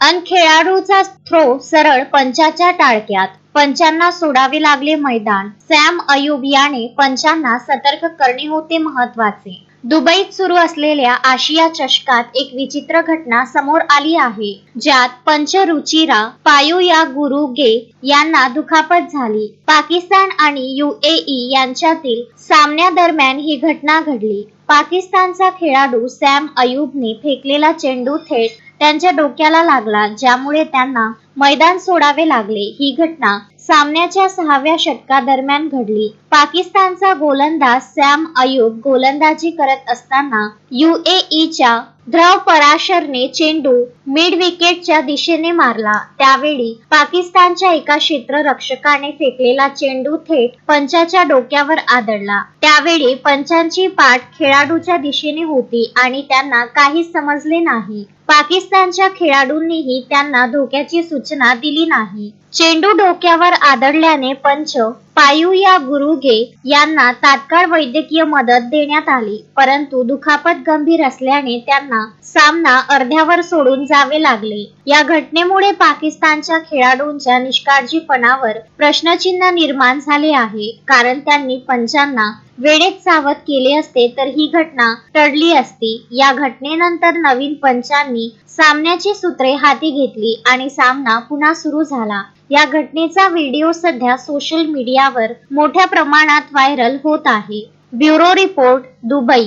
खेळाडूचा थ्रो सरळ पंचाच्या टाळक्यात. पंचांना सोडावे लागले मैदान. सॅम अयूब याने पंचांना सतर्क करणे होते महत्त्वाचे दुबईत सुरू असलेल्या आशिया चषकात एक विचित्र घटना समोर आली आहे ज्यात पंच रुचिरा पायू या गुरुगे यांना दुखापत झाली. पाकिस्तान आणि युएई यांच्यातील सामन्यादरम्यान ही घटना घडली. पाकिस्तानचा खेळाडू सॅम अयूबने फेकलेला चेंडू थेट त्यांच्या डोक्याला लागला ज्यामुळे त्यांना मैदान सोडावे लागले. ही घटना सामन्याच्या सहाव्या षटकादरम्यान घडली. पाकिस्तानचा गोलंदाज सॅम अयुब गोलंदाजी करत असताना युएईच्या द्रव पराशरने चेंडू मिड विकेटच्या दिशेने मारला. त्यावेळी पाकिस्तानच्या एका क्षेत्ररक्षकाने फेकलेला चेंडू थेट पंचाच्या डोक्यावर आदळला. त्यावेळी पंचांची पाठ खेळाडूच्या दिशेने होती आणि त्यांना काहीच समजले नाही. पाकिस्तानच्या खेळाडूंनीही त्यांना धोक्याची सूचना दिली नाही. चेंडू डोक्यावर आदळल्याने पंच पायू या गुरुगे यांना तात्काळ वैद्यकीय मदत देण्यात आली परंतु दुखापत गंभीर असल्याने त्यांना सामना अर्ध्यावर सोडून जावे लागले. या घटनेमुळे पाकिस्तानच्या खेळाडूंच्या निष्काळजीपणावर प्रश्नचिन्ह निर्माण झाले आहे कारण त्यांनी पंचांना वेळेत सावध केले असते तर ही घटना टळली असती. या घटनेनंतर नवीन पंचांनी सामन्याची सूत्रे हाती घेतली आणि सामना पुन्हा सुरू झाला. या घटनेचा व्हिडिओ सध्या सोशल मीडियावर मोठ्या प्रमाणात व्हायरल होत आहे. Bureau report Dubai.